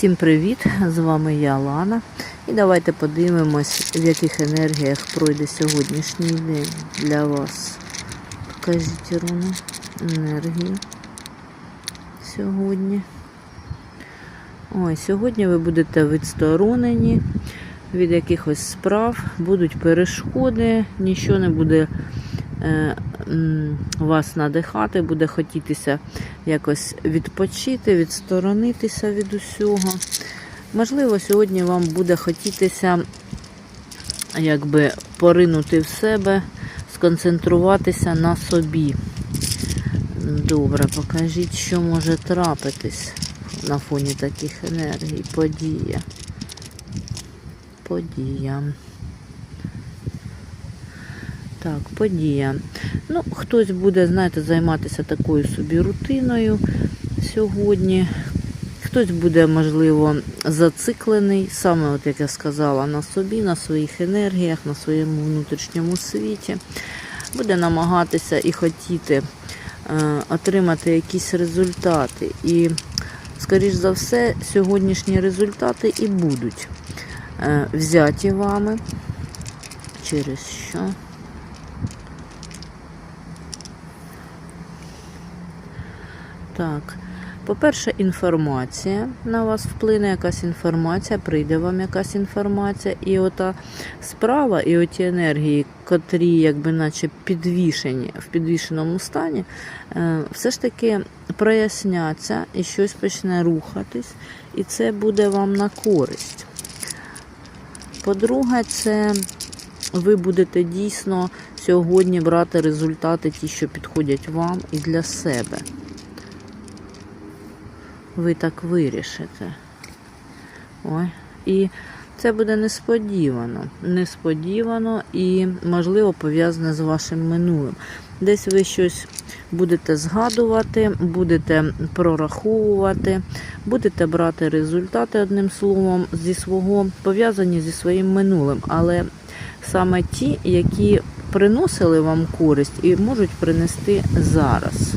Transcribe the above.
Всім привіт! З вами я Лана. І давайте подивимось, в яких енергіях пройде сьогоднішній день для вас. Покажіть руни енергії сьогодні. Ой, сьогодні ви будете відсторонені від якихось справ, будуть перешкоди, нічого не буде вас надихати, буде хотітися якось відпочити, відсторонитися від усього. Можливо, сьогодні вам буде хотітися якби поринути в себе, сконцентруватися на собі. Добре, покажіть, що може трапитись на фоні таких енергій. Подія. Подія. Так, подія. Ну, хтось буде, знаєте, займатися такою собі рутиною сьогодні. Хтось буде, можливо, зациклений, саме, от як я сказала, на собі, на своїх енергіях, на своєму внутрішньому світі. Буде намагатися і хотіти е, отримати якісь результати. І, скоріш за все, сьогоднішні результати і будуть е, взяті вами. Через що? Так. По-перше, інформація на вас вплине якась інформація, прийде вам якась інформація, і ота справа, і оті енергії, котрі, якби наче підвішені в підвішеному стані, е, все ж таки проясняться і щось почне рухатись, і це буде вам на користь. По-друге, це ви будете дійсно сьогодні брати результати, ті, що підходять вам і для себе ви так вирішите. Ой. І це буде несподівано. Несподівано і, можливо, пов'язане з вашим минулим. Десь ви щось будете згадувати, будете прораховувати, будете брати результати, одним словом, зі свого, пов'язані зі своїм минулим. Але саме ті, які приносили вам користь і можуть принести зараз.